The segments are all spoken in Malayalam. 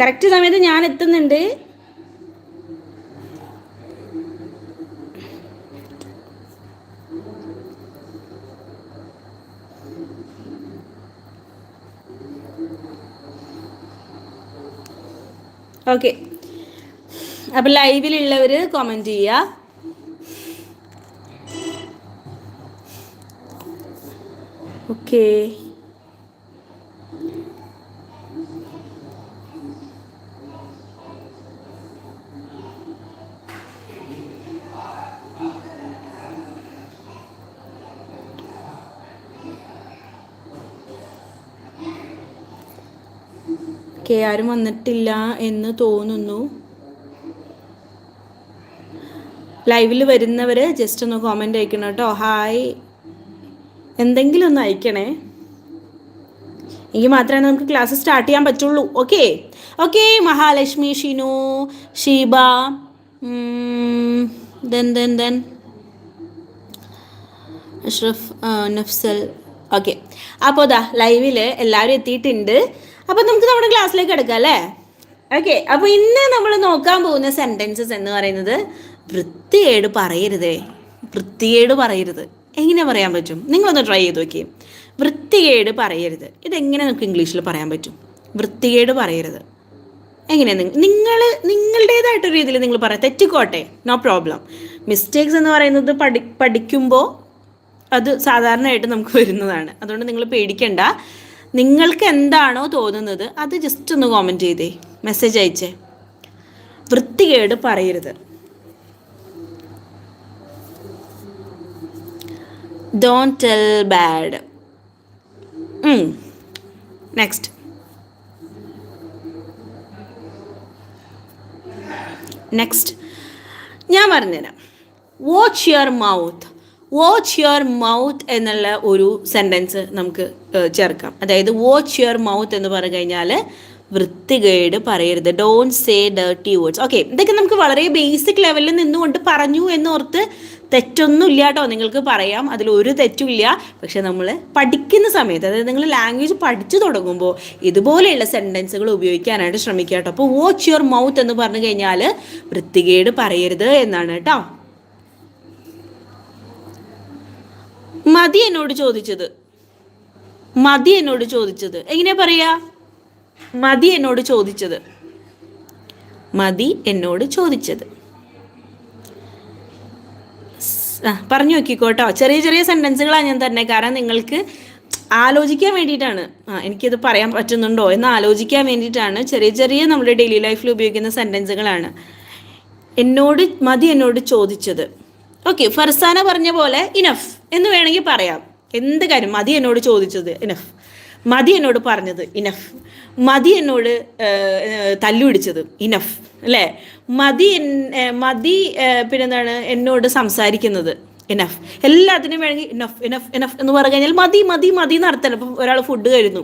കറക്റ്റ് സമയത്ത് ഞാൻ എത്തുന്നുണ്ട്. ഓക്കെ അപ്പം ലൈവിലുള്ളവർ കമന്റ് ചെയ്യുക ഓക്കേ ഓക്കെ ആരും വന്നിട്ടില്ല എന്ന് തോന്നുന്നു. ലൈവിൽ വരുന്നവർ ജസ്റ്റ് ഒന്ന് കോമെന്റ് അയക്കണം കേട്ടോ. ഹായ് എന്തെങ്കിലും ഒന്ന് അയക്കണേ. എങ്കിൽ മാത്രമേ നമുക്ക് ക്ലാസ് സ്റ്റാർട്ട് ചെയ്യാൻ പറ്റുള്ളൂ. Okay okay Mahalakshmi Shinu Sheeba then Ashraf Nafsal. Okay അപ്പോൾ ദാ ലൈവിൽ എല്ലാവരും എത്തിയിട്ടുണ്ട്. അപ്പോൾ നമുക്ക് നമ്മുടെ ക്ലാസ്സിലേക്ക് എടുക്കാം അല്ലേ? ഓക്കെ അപ്പോൾ ഇന്ന് നമ്മൾ നോക്കാൻ പോകുന്ന സെന്റൻസസ് എന്ന് പറയുന്നത് വൃത്തിയേട് പറയരുതേ വൃത്തിയേട് പറയരുത്. എങ്ങനെ പറയാൻ പറ്റും? നിങ്ങളൊന്ന് ട്രൈ ചെയ്ത് നോക്കിയേ. വൃത്തികേട് പറയരുത്. ഇതെങ്ങനെ നമുക്ക് ഇംഗ്ലീഷിൽ പറയാൻ പറ്റും? വൃത്തികേട് പറയരുത്. എങ്ങനെയാണ് നിങ്ങൾ നിങ്ങളുടേതായിട്ടൊരു രീതിയിൽ നിങ്ങൾ പറയാം. തെറ്റിക്കോട്ടെ നോ പ്രോബ്ലം മിസ്റ്റേക്സ് എന്ന് പറയുന്നത് പഠി പഠിക്കുമ്പോൾ അത് സാധാരണയായിട്ട് നമുക്ക് വരുന്നതാണ്. അതുകൊണ്ട് നിങ്ങൾ പേടിക്കണ്ട. നിങ്ങൾക്ക് എന്താണോ തോന്നുന്നത് അത് ജസ്റ്റ് ഒന്ന് കോമെന്റ് ചെയ്തേ. മെസ്സേജ് അയച്ചേ. വൃത്തികേട് പറയരുത്. Don't tell bad next next ഞാൻ പറഞ്ഞുതരാം. Watch your mouth watch your mouth എന്നുള്ള ഒരു സെന്റൻസ് നമുക്ക് ചേർക്കാം. അതായത് വാച്ച് യുവർ മൗത്ത് എന്ന് പറഞ്ഞു കഴിഞ്ഞാൽ വൃത്തികേട് പറയരുത്. Don't say dirty words okay ഇതൊക്കെ നമുക്ക് വളരെ ബേസിക് ലെവലിൽ നിന്നുകൊണ്ട് പറഞ്ഞു എന്നോർത്ത് തെറ്റൊന്നും ഇല്ല കേട്ടോ. നിങ്ങൾക്ക് പറയാം അതിൽ ഒരു തെറ്റുമില്ല. പക്ഷെ നമ്മൾ പഠിക്കുന്ന സമയത്ത് അതായത് നിങ്ങൾ ലാംഗ്വേജ് പഠിച്ചു തുടങ്ങുമ്പോൾ ഇതുപോലെയുള്ള സെന്റൻസുകൾ ഉപയോഗിക്കാനായിട്ട് ശ്രമിക്കുക കേട്ടോ. അപ്പോൾ വാച്ച് യുവർ മൗത്ത് എന്ന് പറഞ്ഞു കഴിഞ്ഞാൽ വൃത്തികേട് പറയരുത് എന്നാണ് കേട്ടോ. മതി എന്നോട് ചോദിച്ചത്. മതി എന്നോട് ചോദിച്ചത്. എങ്ങനെയാ പറയാ? മതി എന്നോട് ചോദിച്ചത്. മതി എന്നോട് ചോദിച്ചത്. പറഞ്ഞു നോക്കിക്കോട്ടോ. ചെറിയ ചെറിയ സെന്റൻസുകളാണ് ഞാൻ തന്നെ. കാരണം നിങ്ങൾക്ക് ആലോചിക്കാൻ വേണ്ടിയിട്ടാണ്. ആ എനിക്കിത് പറയാൻ പറ്റുന്നുണ്ടോ എന്ന് ആലോചിക്കാൻ വേണ്ടിയിട്ടാണ് ചെറിയ ചെറിയ നമ്മുടെ ഡെയിലി ലൈഫിൽ ഉപയോഗിക്കുന്ന സെന്റൻസുകളാണ് എന്നോട് മതി എന്നോട് ചോദിച്ചത്. ഓക്കെ ഫർസാന പറഞ്ഞ പോലെ ഇനഫ് എന്ന് വേണമെങ്കിൽ പറയാം. എന്ത് കാര്യം? മതി എന്നോട് ചോദിച്ചത് ഇനഫ് മതി എന്നോട് പറഞ്ഞത് ഇനഫ് മതി എന്നോട് തല്ലുപിടിച്ചത് ഇനഫ് അല്ലേ? മതി മതി പിന്നെന്താണ്? എന്നോട് സംസാരിക്കുന്നത് ഇനഫ് എല്ലാത്തിനും വേണമെങ്കിൽ ഇനഫ് ഇനഫ് ഇനഫ് എന്ന് പറഞ്ഞു കഴിഞ്ഞാൽ മതി മതി മതി എന്ന് ഇപ്പം ഒരാൾ ഫുഡ് കഴിയുന്നു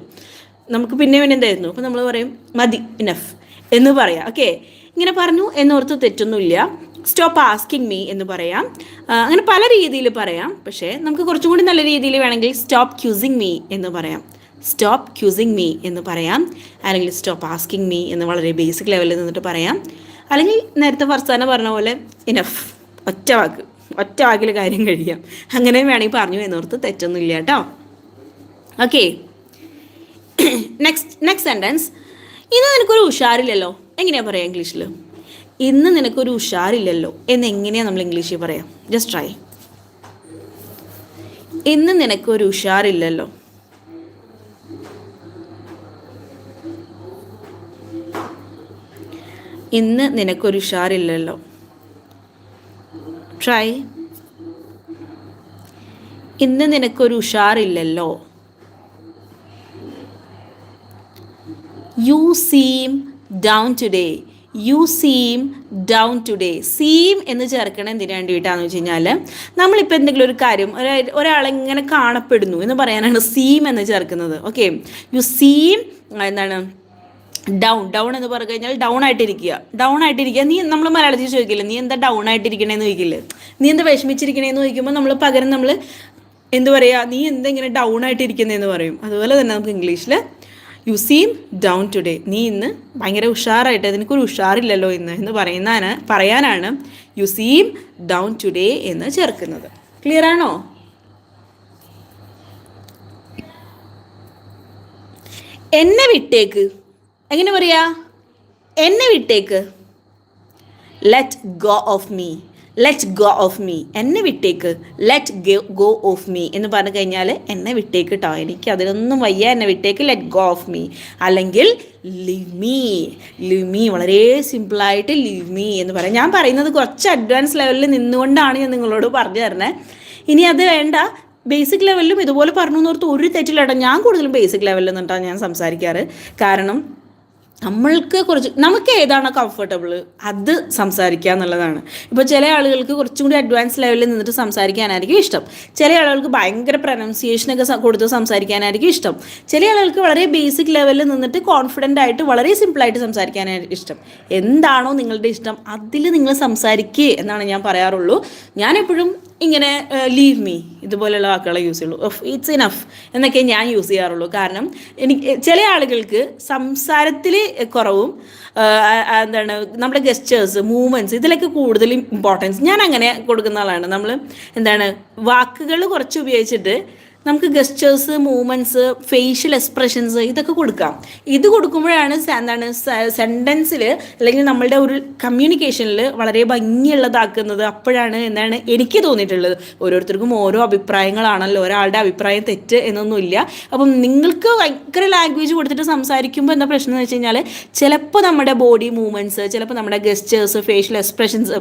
നമുക്ക് പിന്നെ പിന്നെ എന്തായിരുന്നു? അപ്പം നമ്മൾ പറയും മതി ഇനഫ് എന്ന് പറയാം. ഓക്കെ ഇങ്ങനെ പറഞ്ഞു എന്നോർത്ത് തെറ്റൊന്നുമില്ല. സ്റ്റോപ്പ് ആസ്കിങ് മീ എന്ന് പറയാം. അങ്ങനെ പല രീതിയിൽ പറയാം. പക്ഷേ നമുക്ക് കുറച്ചും കൂടി നല്ല രീതിയിൽ വേണമെങ്കിൽ സ്റ്റോപ്പ് ക്യൂസിങ് മീ എന്ന് പറയാം. സ്റ്റോപ്പ് ക്യൂസിങ് മീ എന്ന് പറയാം. അല്ലെങ്കിൽ സ്റ്റോപ്പ് ആസ്കിങ് മീ എന്ന് വളരെ ബേസിക് ലെവലിൽ നിന്നിട്ട് പറയാം. അല്ലെങ്കിൽ നേരത്തെ ഫർസാന പറഞ്ഞ പോലെ ഇനഫ് ഒറ്റ വാക്ക്. ഒറ്റ വാക്കിൽ കാര്യം കഴിയാം. അങ്ങനെ വേണമെങ്കിൽ പറഞ്ഞു എന്നോർത്ത് തെറ്റൊന്നുമില്ല കേട്ടോ. ഓക്കെ നെക്സ്റ്റ് നെക്സ്റ്റ് സെന്റൻസ് ഇന്ന് നിനക്കൊരു ഉഷാറില്ലല്ലോ. എങ്ങനെയാ പറയാം ഇംഗ്ലീഷിൽ ഇന്ന് നിനക്കൊരു ഉഷാറില്ലല്ലോ എന്ന് എങ്ങനെയാണ് നമ്മൾ ഇംഗ്ലീഷിൽ പറയാം? ജസ്റ്റ് ട്രൈ ഇന്ന് നിനക്കൊരു ഉഷാറില്ലല്ലോ. ഇന്ന് നിനക്കൊരു ഉഷാറില്ലല്ലോ. ട്രൈ ഇന്ന് നിനക്കൊരു ഉഷാറില്ലല്ലോ. You seem down today you seem down today seem എന്ന് ചേർക്കണം എന്തിനു വേണ്ടിയിട്ടാന്ന് വെച്ച് കഴിഞ്ഞാൽ നമ്മളിപ്പോൾ എന്തെങ്കിലും ഒരു കാര്യം ഒരാ- ഒരാളെങ്ങനെ കാണപ്പെടുന്നു എന്ന് പറയാനാണ് സീം എന്ന് ചേർക്കുന്നത്. ഓക്കെ യു സീം എന്താണ്? ഡൗൺ ഡൗൺ എന്ന് പറഞ്ഞു കഴിഞ്ഞാൽ ഡൗൺ ആയിട്ടിരിക്കുക. ഡൗൺ ആയിട്ടിരിക്കുക. നീ നമ്മൾ മലയാളത്തിൽ ചോദിക്കില്ല? നീ എന്താ ഡൗൺ ആയിട്ടിരിക്കണേന്ന് ചോദിക്കില്ല? നീ എന്താ വിഷമിച്ചിരിക്കണേന്ന് ചോദിക്കുമ്പോൾ നമ്മൾ പകരം നമ്മൾ എന്ത് പറയുക നീ എന്താ ഇങ്ങനെ ഡൗൺ ആയിട്ടിരിക്കുന്നതെന്ന് പറയും. അതുപോലെ തന്നെ നമുക്ക് ഇംഗ്ലീഷിൽ യു സീം ഡൗൺ ടുഡേ നീ ഇന്ന് ഭയങ്കര ഉഷാറായിട്ട് നിനക്കൊരു ഉഷാറില്ലല്ലോ ഇന്ന് എന്ന് പറയുന്നതാണ് പറയാനാണ് യു സീം ഡൗൺ ടുഡേ എന്ന് ചേർക്കുന്നത്. ക്ലിയർ ആണോ? എന്നെ വിട്ടേക്ക്. എങ്ങനെ പറയാ? എന്നെ വിട്ടേക്ക്. Let go of me let go of me എന്നെ വിട്ടേക്ക്. ലെറ്റ് ഗോ ഓഫ് മീ എന്ന് പറഞ്ഞു കഴിഞ്ഞാൽ എന്നെ വിട്ടേക്ക് കേട്ടോ എനിക്ക് അതിനൊന്നും വയ്യ. എന്നെ വിട്ടേക്ക് ലെറ്റ് ഗോ ഓഫ് മീ അല്ലെങ്കിൽ ലിവ് മീ ലിവ് മീ വളരെ സിമ്പിളായിട്ട് ലിവ് മീ എന്ന് പറയാം. ഞാൻ പറയുന്നത് കുറച്ച് അഡ്വാൻസ് ലെവലിൽ നിന്നുകൊണ്ടാണ് ഞാൻ നിങ്ങളോട് പറഞ്ഞു തരണേ ഇനി അത് വേണ്ട. ബേസിക് ലെവലിലും ഇതുപോലെ പറഞ്ഞു എന്നോർത്ത് ഒരു തെറ്റില്ലാട്ടോ ഞാൻ കൂടുതലും ബേസിക് ലെവലിൽ നിന്നിട്ടാണ് ഞാൻ സംസാരിക്കാറ്. കാരണം നമ്മൾക്ക് കുറച്ച് നമുക്ക് ഏതാണ് കംഫർട്ടബിൾ അത് സംസാരിക്കുക എന്നുള്ളതാണ്. ഇപ്പോൾ ചില ആളുകൾക്ക് കുറച്ചും കൂടി അഡ്വാൻസ് ലെവലിൽ നിന്നിട്ട് സംസാരിക്കാനായിരിക്കും ഇഷ്ടം. ചില ആളുകൾക്ക് ഭയങ്കര പ്രൊനൗൺസിയേഷനൊക്കെ കൊടുത്ത് സംസാരിക്കാനായിരിക്കും ഇഷ്ടം. ചില ആളുകൾക്ക് വളരെ ബേസിക് ലെവലിൽ നിന്നിട്ട് കോൺഫിഡന്റ് ആയിട്ട് വളരെ സിമ്പിളായിട്ട് സംസാരിക്കാനായിരിക്കും ഇഷ്ടം. എന്താണോ നിങ്ങളുടെ ഇഷ്ടം അതിൽ നിങ്ങൾ സംസാരിക്കുക എന്നാണ് ഞാൻ പറയാറുള്ളൂ. ഞാനെപ്പോഴും ഇങ്ങനെ ലീവ് മീ ഇതുപോലെയുള്ള വാക്കുകളെ യൂസ് ചെയ്യുള്ളൂ. ഓഫ് ഇറ്റ്സ് ഇനഫ് എന്നൊക്കെ ഞാൻ യൂസ് ചെയ്യാറുള്ളൂ. കാരണം എനിക്ക് ചില ആളുകൾക്ക് സംസാരത്തിൽ കുറവും എന്താണ് നമ്മുടെ ഗസ്റ്റേഴ്സ് മൂവ്മെന്റ്സ് ഇതിലൊക്കെ കൂടുതൽ ഇമ്പോർട്ടൻസ് ഞാൻ അങ്ങനെ കൊടുക്കുന്ന ആളാണ്. നമ്മൾ എന്താണ് വാക്കുകൾ കുറച്ച് ഉപയോഗിച്ചിട്ട് നമുക്ക് ഗസ്റ്റേഴ്സ് മൂവ്മെന്റ്സ് ഫേഷ്യൽ എക്സ്പ്രഷൻസ് ഇതൊക്കെ കൊടുക്കാം. ഇത് കൊടുക്കുമ്പോഴാണ് എന്താണ് സെന്റൻസിൽ അല്ലെങ്കിൽ നമ്മളുടെ ഒരു കമ്മ്യൂണിക്കേഷനിൽ വളരെ ഭംഗിയുള്ളതാക്കുന്നത്. അപ്പോഴാണ് എന്താണ് എനിക്ക് തോന്നിയിട്ടുള്ളത്. ഓരോരുത്തർക്കും ഓരോ അഭിപ്രായങ്ങളാണല്ലോ. ഒരാളുടെ അഭിപ്രായം തെറ്റ് എന്നൊന്നുമില്ല അപ്പം നിങ്ങൾക്ക് ഭയങ്കര ലാംഗ്വേജ് കൊടുത്തിട്ട് സംസാരിക്കുമ്പോൾ എന്താ പ്രശ്നം എന്ന് വെച്ച് കഴിഞ്ഞാൽ ചിലപ്പോൾ നമ്മുടെ ബോഡി മൂവ്മെന്റ്സ് ചിലപ്പോൾ നമ്മുടെ ഗസ്റ്റേഴ്സ് ഫേഷ്യൽ എക്സ്പ്രഷൻസ്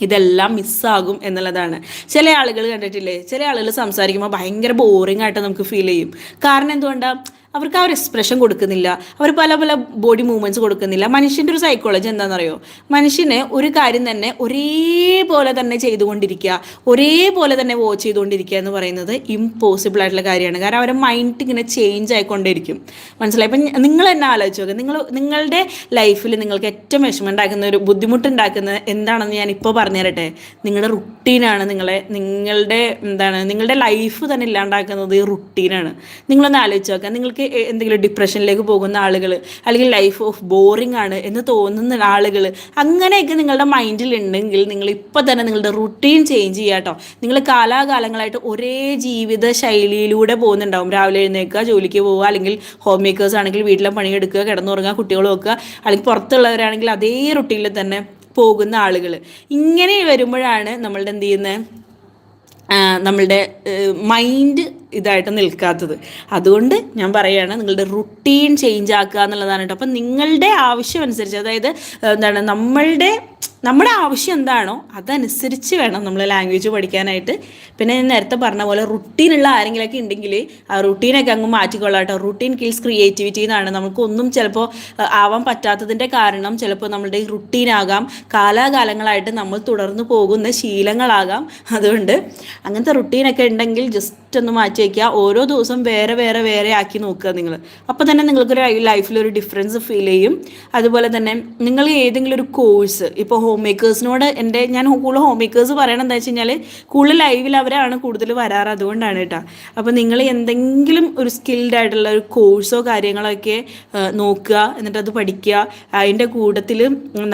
ഇതെല്ലാം മിസ്സാകും എന്നുള്ളതാണ്. ചില ആളുകൾ കണ്ടിട്ടില്ലേ? ചില ആളുകൾ സംസാരിക്കുമ്പോൾ ഭയങ്കര ബോറിംഗ് ആയിട്ട് നമുക്ക് ഫീൽ ചെയ്യും. കാരണം എന്തുകൊണ്ടാണ് അവർക്ക് ആ ഒരു എക്സ്പ്രഷൻ കൊടുക്കുന്നില്ല. അവർ പല പല ബോഡി മൂവ്മെന്റ്സ് കൊടുക്കുന്നില്ല. മനുഷ്യന്റെ ഒരു സൈക്കോളജി എന്താണെന്നറിയോ? മനുഷ്യന് ഒരു കാര്യം തന്നെ ഒരേപോലെ തന്നെ ചെയ്തുകൊണ്ടിരിക്കുക ഒരേപോലെ തന്നെ വാച്ച് ചെയ്തുകൊണ്ടിരിക്കുക എന്ന് പറയുന്നത് ഇമ്പോസിബിൾ ആയിട്ടുള്ള കാര്യമാണ്. കാരണം അവരുടെ മൈൻഡ് ഇങ്ങനെ ചേഞ്ച് ആയിക്കൊണ്ടിരിക്കും മനസ്സിലായി? അപ്പം നിങ്ങൾ എന്നെ ആലോചിച്ച് നോക്കുക നിങ്ങൾ നിങ്ങളുടെ ലൈഫിൽ നിങ്ങൾക്ക് ഏറ്റവും വിഷമം ഉണ്ടാക്കുന്ന ഒരു ബുദ്ധിമുട്ടുണ്ടാക്കുന്ന എന്താണെന്ന് ഞാൻ ഇപ്പോൾ പറഞ്ഞു തരട്ടെ നിങ്ങളുടെ റുട്ടീനാണ് നിങ്ങളെ നിങ്ങളുടെ എന്താണ് നിങ്ങളുടെ ലൈഫ് തന്നെ ഇല്ലാണ്ടാക്കുന്നത് ഈ റുട്ടീനാണ് നിങ്ങളൊന്ന് ആലോചിച്ച് നോക്കുക നിങ്ങൾക്ക് എന്തെങ്കിലും ഡിപ്രഷനിലേക്ക് പോകുന്ന ആളുകൾ അല്ലെങ്കിൽ ലൈഫ് ഓഫ് ബോറിംഗ് ആണ് എന്ന് തോന്നുന്ന ആളുകൾ അങ്ങനെയൊക്കെ നിങ്ങളുടെ മൈൻഡിൽ ഉണ്ടെങ്കിൽ നിങ്ങൾ ഇപ്പോൾ തന്നെ നിങ്ങളുടെ റുട്ടീൻ ചേഞ്ച് ചെയ്യുക കേട്ടോ നിങ്ങൾ കാലാകാലങ്ങളായിട്ട് ഒരേ ജീവിത ശൈലിയിലൂടെ പോകുന്നുണ്ടാവും. രാവിലെ എഴുന്നേൽക്കുക ജോലിക്ക് പോവുക അല്ലെങ്കിൽ ഹോം മേക്കേഴ്സ് ആണെങ്കിൽ വീട്ടിലെ പണിയെടുക്കുക കിടന്നുറങ്ങുക കുട്ടികൾ നോക്കുക അല്ലെങ്കിൽ പുറത്തുള്ളവരാണെങ്കിൽ അതേ റുട്ടീനിൽ തന്നെ പോകുന്ന ആളുകൾ. ഇങ്ങനെ വരുമ്പോഴാണ് നമ്മളുടെ എന്ത് ചെയ്യുന്നത്? നമ്മളുടെ മൈൻഡ് ഇതായിട്ട് നിൽക്കാത്തത്. അതുകൊണ്ട് ഞാൻ പറയുകയാണ് നിങ്ങളുടെ റുട്ടീൻ ചേഞ്ച് ആക്കുക എന്നുള്ളതാണ് കേട്ടോ. അപ്പം നിങ്ങളുടെ ആവശ്യം അനുസരിച്ച് അതായത് എന്താണ് നമ്മളുടെ നമ്മുടെ ആവശ്യം എന്താണോ അതനുസരിച്ച് വേണം നമ്മൾ ലാംഗ്വേജ് പഠിക്കാനായിട്ട്. പിന്നെ ഞാൻ നേരത്തെ പറഞ്ഞ പോലെ റുട്ടീനുള്ള ആരെങ്കിലുമൊക്കെ ഉണ്ടെങ്കിൽ ആ റുട്ടീനൊക്കെ അങ്ങ് മാറ്റിക്കൊള്ളാം കേട്ടോ. റുട്ടീൻ കിൽസ് ക്രിയേറ്റിവിറ്റി എന്നാണ്. നമുക്കൊന്നും ചിലപ്പോൾ ആവാൻ പറ്റാത്തതിന്റെ കാരണം ചിലപ്പോൾ നമ്മളുടെ റുട്ടീനാകാം കാലാകാലങ്ങളായിട്ട് നമ്മൾ തുടർന്ന് പോകുന്ന ശീലങ്ങളാകാം. അതുകൊണ്ട് അങ്ങനത്തെ റുട്ടീനൊക്കെ ഉണ്ടെങ്കിൽ ജസ്റ്റ് ഒന്ന് മാറ്റി വയ്ക്കുക ഓരോ ദിവസം വേറെ വേറെ വേറെ ആക്കി നോക്കുക നിങ്ങൾ അപ്പോൾ തന്നെ നിങ്ങൾക്കൊരു ലൈഫിൽ ഒരു ഡിഫറൻസ് ഫീൽ ചെയ്യും. അതുപോലെ തന്നെ നിങ്ങൾ ഏതെങ്കിലും ഒരു കോഴ്സ് ഇപ്പോൾ ഹോം മേക്കേഴ്സിനോട് എന്റെ ഞാൻ കൂടുതൽ ഹോം മേക്കേഴ്സ് പറയണം എന്താ വെച്ച് കഴിഞ്ഞാൽ കൂടുതൽ ലൈവിൽ അവരാണ് കൂടുതൽ വരാറ് അതുകൊണ്ടാണ് കേട്ടോ. അപ്പോൾ നിങ്ങൾ എന്തെങ്കിലും ഒരു സ്കിൽഡ് ആയിട്ടുള്ള ഒരു കോഴ്സോ കാര്യങ്ങളോ ഒക്കെ നോക്കുക എന്നിട്ട് അത് പഠിക്കുക. അതിന്റെ കൂട്ടത്തിൽ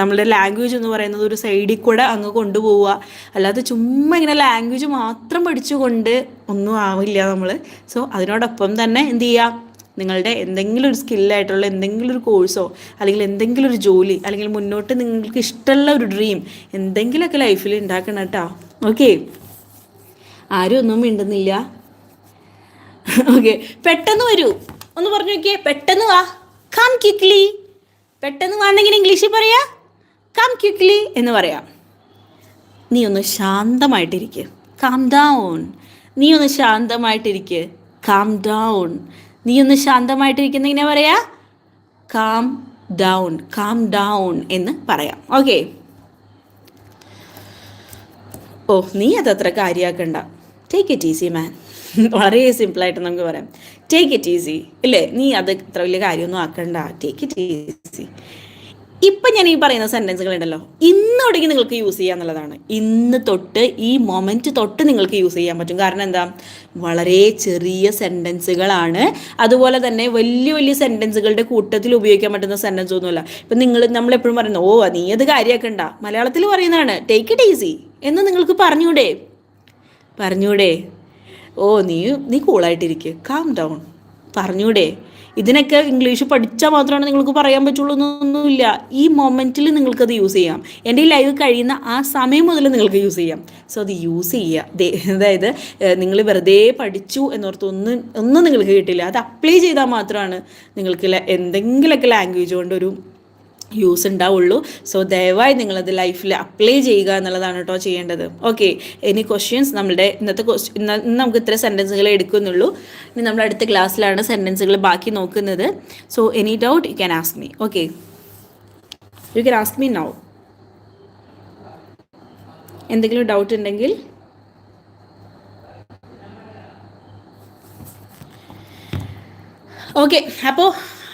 നമ്മളുടെ ലാംഗ്വേജ് എന്ന് പറയുന്നത് ഒരു സൈഡിൽ കൂടെ അങ്ങ് കൊണ്ടുപോവുക. അല്ലാതെ ചുമ്മാ ഇങ്ങനെ ലാംഗ്വേജ് മാത്രം പഠിച്ചുകൊണ്ട് ഒന്നും ആവില്ല നമ്മൾ സോ അതിനോടൊപ്പം തന്നെ എന്ത് ചെയ്യുക നിങ്ങളുടെ എന്തെങ്കിലും ഒരു സ്കില്ലായിട്ടുള്ള എന്തെങ്കിലും ഒരു കോഴ്സോ അല്ലെങ്കിൽ എന്തെങ്കിലും ഒരു ജോലി അല്ലെങ്കിൽ മുന്നോട്ട് നിങ്ങൾക്ക് ഇഷ്ടമുള്ള ഒരു ഡ്രീം എന്തെങ്കിലുമൊക്കെ ലൈഫിൽ ഉണ്ടാക്കണം കേട്ടോ. ഓക്കെ ആരും ഒന്നും മിണ്ടുന്നില്ല. ഓക്കെ പെട്ടെന്ന് വരൂ. ഒന്ന് പറഞ്ഞു നോക്കിയേ. പെട്ടെന്ന് വാ. കം ക്വിക്ലി പെട്ടെന്ന് വാന്നെങ്കിൽ ഇംഗ്ലീഷിൽ പറയാ. കം ക്വിക്ലി എന്ന് പറയാം. നീ ഒന്ന് ശാന്തമായിട്ടിരിക്കുക കാം ഡൗൺ നീ ഒന്ന് ശാന്തമായിട്ടിരിക്കുക കാം ഡൗൺ നീ ഒന്ന് ശാന്തമായിട്ടിരിക്കുന്ന ഇങ്ങനെ പറയാ? കാം ഡൗൺ കാം ഡൗൺ എന്ന് പറയാം. ഓക്കെ ഓ നീ അതത്ര കാര്യമാക്കണ്ട ടേക്ക് ഇറ്റ് ഈസി മാൻ വളരെ സിമ്പിളായിട്ട് നമുക്ക് പറയാം. ടേക്ക് ഇറ്റ് ഈസി ഇല്ലേ? നീ അത് ഇത്ര വലിയ കാര്യമൊന്നും ആക്കണ്ട. ടേക്ക് ഇറ്റ് ഈസി ഇപ്പം ഞാൻ ഈ പറയുന്ന സെന്റൻസുകൾ ഉണ്ടല്ലോ ഇന്ന് തുടങ്ങി നിങ്ങൾക്ക് യൂസ് ചെയ്യുക എന്നുള്ളതാണ്. ഇന്ന് തൊട്ട് ഈ മൊമെന്റ് തൊട്ട് നിങ്ങൾക്ക് യൂസ് ചെയ്യാൻ പറ്റും. കാരണം എന്താ? വളരെ ചെറിയ സെന്റൻസുകളാണ് അതുപോലെ തന്നെ വലിയ വലിയ സെന്റൻസുകളുടെ കൂട്ടത്തിൽ ഉപയോഗിക്കാൻ പറ്റുന്ന സെന്റൻസ് ഒന്നുമല്ല. ഇപ്പം നിങ്ങൾ നമ്മൾ എപ്പോഴും പറയുന്നത് ഓ നീ അത് കാര്യമാക്കണ്ട മലയാളത്തിൽ പറയുന്നതാണ് ടേക്ക് ഇറ്റ് ഈസി എന്ന് നിങ്ങൾക്ക് പറഞ്ഞൂടെ? പറഞ്ഞൂടെ? ഓ നീ നീ കൂളായിട്ടിരിക്കുക കാം ഡൗൺ പറഞ്ഞൂടെ? ഇതിനൊക്കെ ഇംഗ്ലീഷ് പഠിച്ചാൽ മാത്രമാണ് നിങ്ങൾക്ക് പറയാൻ പറ്റുള്ളൂ എന്നൊന്നുമില്ല. ഈ മൊമെന്റിൽ നിങ്ങൾക്കത് യൂസ് ചെയ്യാം. എന്റെ ഈ ലൈവ് കഴിയുന്ന ആ സമയം മുതൽ നിങ്ങൾക്ക് യൂസ് ചെയ്യാം. സോ അത് യൂസ് ചെയ്യുക. അതായത് നിങ്ങൾ വെറുതെ പഠിച്ചു എന്നോർത്ത് ഒന്നും ഒന്നും നിങ്ങൾക്ക് കിട്ടില്ല. അത് അപ്ലൈ ചെയ്താൽ മാത്രമാണ് നിങ്ങൾക്ക് എന്തെങ്കിലുമൊക്കെ ലാംഗ്വേജ് കൊണ്ടൊരു യൂസ് ഉണ്ടാവുള്ളൂ. സോ ദയവായി നിങ്ങളത് ലൈഫിൽ അപ്ലൈ ചെയ്യുക എന്നുള്ളതാണ് കേട്ടോ ചെയ്യേണ്ടത്. ഓക്കെ എനി ക്വസ്റ്റ്യൻസ് നമ്മുടെ ഇന്നത്തെ ക്വസ്റ്റ്യൻ ഇന്ന് നമുക്ക് ഇത്ര സെന്റൻസുകൾ എടുക്കുന്നുള്ളൂ. ഇനി നമ്മൾ അടുത്ത ക്ലാസ്സിലാണ് സെന്റൻസുകൾ ബാക്കി നോക്കുന്നത്. So any doubt you can ask me okay you can ask me now എന്തെങ്കിലും ഡൗട്ട് ഉണ്ടെങ്കിൽ? ഓക്കെ അപ്പോൾ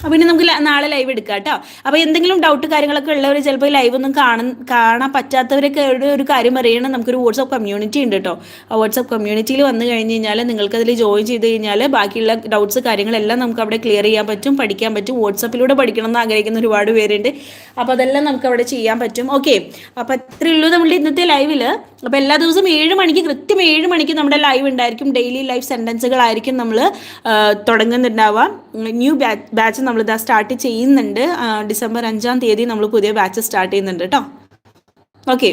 അപ്പോൾ ഇനി നമുക്ക് നാളെ ലൈവ് എടുക്കാം കേട്ടോ. അപ്പോൾ എന്തെങ്കിലും ഡൗട്ട് കാര്യങ്ങളൊക്കെ ഉള്ളവർ ചിലപ്പോൾ ലൈവ് ഒന്നും കാണാൻ കാണാൻ പറ്റാത്തവരൊക്കെ ഒരു കാര്യം അറിയണം. നമുക്കൊരു വാട്സപ്പ് കമ്മ്യൂണിറ്റി ഉണ്ട് കേട്ടോ. ആ വാട്സപ്പ് കമ്മ്യൂണിറ്റിയിൽ വന്നു കഴിഞ്ഞ് കഴിഞ്ഞാൽ നിങ്ങൾക്കതിൽ ജോയിൻ ചെയ്ത് കഴിഞ്ഞാൽ ബാക്കിയുള്ള ഡൗട്ട്സ് കാര്യങ്ങളെല്ലാം നമുക്ക് അവിടെ ക്ലിയർ ചെയ്യാൻ പറ്റും പഠിക്കാൻ പറ്റും. വാട്സപ്പിലൂടെ പഠിക്കണം എന്ന് ആഗ്രഹിക്കുന്ന ഒരുപാട് പേരുണ്ട്. അപ്പോൾ അതെല്ലാം നമുക്ക് അവിടെ ചെയ്യാൻ പറ്റും. ഓക്കെ അപ്പോൾ അത്രയേ ഉള്ളൂ നമ്മളുടെ ഇന്നത്തെ ലൈവിൽ അപ്പോൾ എല്ലാ ദിവസവും ഏഴ് മണിക്ക് കൃത്യം ഏഴ് മണിക്ക് നമ്മുടെ ലൈവ് ഉണ്ടായിരിക്കും. ഡെയിലി ലൈഫ് സെന്റൻസുകളായിരിക്കും നമ്മൾ തുടങ്ങുന്നുണ്ടാവുക. ന്യൂ ബാച്ച് നമ്മൾ നമ്മളിതാ സ്റ്റാർട്ട് ചെയ്യുന്നുണ്ട്. ഡിസംബർ അഞ്ചാം തീയതി നമ്മൾ പുതിയ ബാച്ച് സ്റ്റാർട്ട് ചെയ്യുന്നുണ്ട് കേട്ടോ ഓക്കെ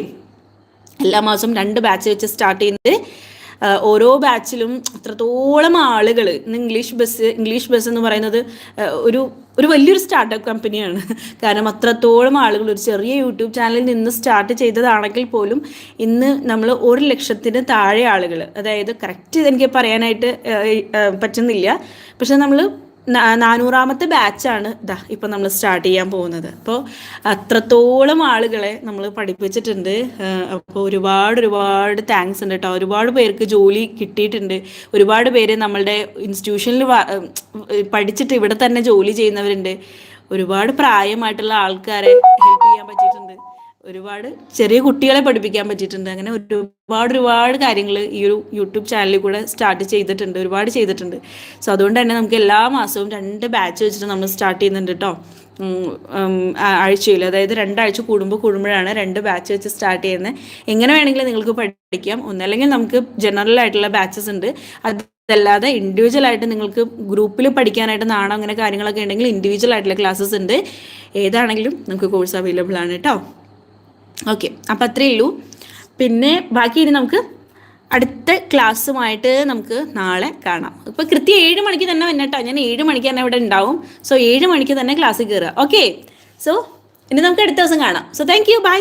എല്ലാ മാസവും രണ്ട് ബാച്ച് വെച്ച് സ്റ്റാർട്ട് ചെയ്യുന്നത്. ഓരോ ബാച്ചിലും അത്രത്തോളം ആളുകൾ ഇന്ന് ഇംഗ്ലീഷ് ബസ് ഇംഗ്ലീഷ് ബസ് എന്ന് പറയുന്നത് ഒരു ഒരു വലിയൊരു സ്റ്റാർട്ടപ്പ് കമ്പനിയാണ് കാരണം അത്രത്തോളം ആളുകൾ ഒരു ചെറിയ യൂട്യൂബ് ചാനലിൽ നിന്ന് സ്റ്റാർട്ട് ചെയ്തതാണെങ്കിൽ പോലും ഇന്ന് നമ്മൾ ഒരു ലക്ഷത്തിന് താഴെ ആളുകൾ അതായത് കറക്റ്റ് എനിക്ക് പറയാനായിട്ട് പറ്റുന്നില്ല. പക്ഷെ നമ്മൾ നാനൂറാമത്തെ ബാച്ചാണ് ഇതാ ഇപ്പം നമ്മൾ സ്റ്റാർട്ട് ചെയ്യാൻ പോകുന്നത്. അപ്പോൾ അത്രത്തോളം ആളുകളെ നമ്മൾ പഠിപ്പിച്ചിട്ടുണ്ട്. അപ്പോൾ ഒരുപാട് ഒരുപാട് താങ്ക്സ് ഉണ്ട് കേട്ടോ ഒരുപാട് പേർക്ക് ജോലി കിട്ടിയിട്ടുണ്ട്. ഒരുപാട് പേര് നമ്മളുടെ ഇൻസ്റ്റിറ്റ്യൂഷനിൽ പഠിച്ചിട്ട് ഇവിടെ തന്നെ ജോലി ചെയ്യുന്നവരുണ്ട്. ഒരുപാട് പ്രായമായിട്ടുള്ള ആൾക്കാരെ ഹെൽപ്പ് ചെയ്യാൻ പറ്റിയിട്ടുണ്ട്. ഒരുപാട് ചെറിയ കുട്ടികളെ പഠിപ്പിക്കാൻ പറ്റിയിട്ടുണ്ട്. അങ്ങനെ ഒരുപാട് ഒരുപാട് കാര്യങ്ങൾ ഈ ഒരു യൂട്യൂബ് ചാനലിൽ കൂടെ സ്റ്റാർട്ട് ചെയ്തിട്ടുണ്ട്. ഒരുപാട് ചെയ്തിട്ടുണ്ട്. സോ അതുകൊണ്ട് തന്നെ നമുക്ക് എല്ലാ മാസവും രണ്ട് ബാച്ച് വെച്ചിട്ട് നമ്മൾ സ്റ്റാർട്ട് ചെയ്യുന്നുണ്ട് കേട്ടോ ആഴ്ചയിൽ. അതായത് രണ്ടാഴ്ച കൂടുമ്പോൾ കൂടുമ്പോഴാണ് രണ്ട് ബാച്ച് വെച്ച് സ്റ്റാർട്ട് ചെയ്യുന്നത്. എങ്ങനെ വേണമെങ്കിലും നിങ്ങൾക്ക് പഠിക്കാം. ഒന്നല്ലെങ്കിൽ നമുക്ക് ജനറൽ ആയിട്ടുള്ള ബാച്ചസ് ഉണ്ട്. അതല്ലാതെ ഇൻഡിവിജ്വൽ ആയിട്ട് നിങ്ങൾക്ക് ഗ്രൂപ്പിൽ പഠിക്കാനായിട്ട് നാണോ അങ്ങനെ കാര്യങ്ങളൊക്കെ ഉണ്ടെങ്കിൽ ഇൻഡിവിജ്വൽ ആയിട്ടുള്ള ക്ലാസ്സസ് ഉണ്ട്. ഏതാണെങ്കിലും നമുക്ക് കോഴ്സ് അവൈലബിൾ ആണ് കേട്ടോ ഓക്കെ അപ്പം അത്രയേ ഉള്ളൂ. പിന്നെ ബാക്കി ഇനി നമുക്ക് അടുത്ത ക്ലാസ്സുമായിട്ട് നമുക്ക് നാളെ കാണാം. ഇപ്പം കൃത്യം ഏഴ് മണിക്ക് തന്നെ വന്നിട്ടോ ഞാൻ ഏഴ് മണിക്ക് തന്നെ ഇവിടെ ഉണ്ടാവും. സോ ഏഴ് മണിക്ക് തന്നെ ക്ലാസ്സിൽ കയറുക ഓക്കെ സോ ഇനി നമുക്ക് അടുത്ത ദിവസം കാണാം. So thank you by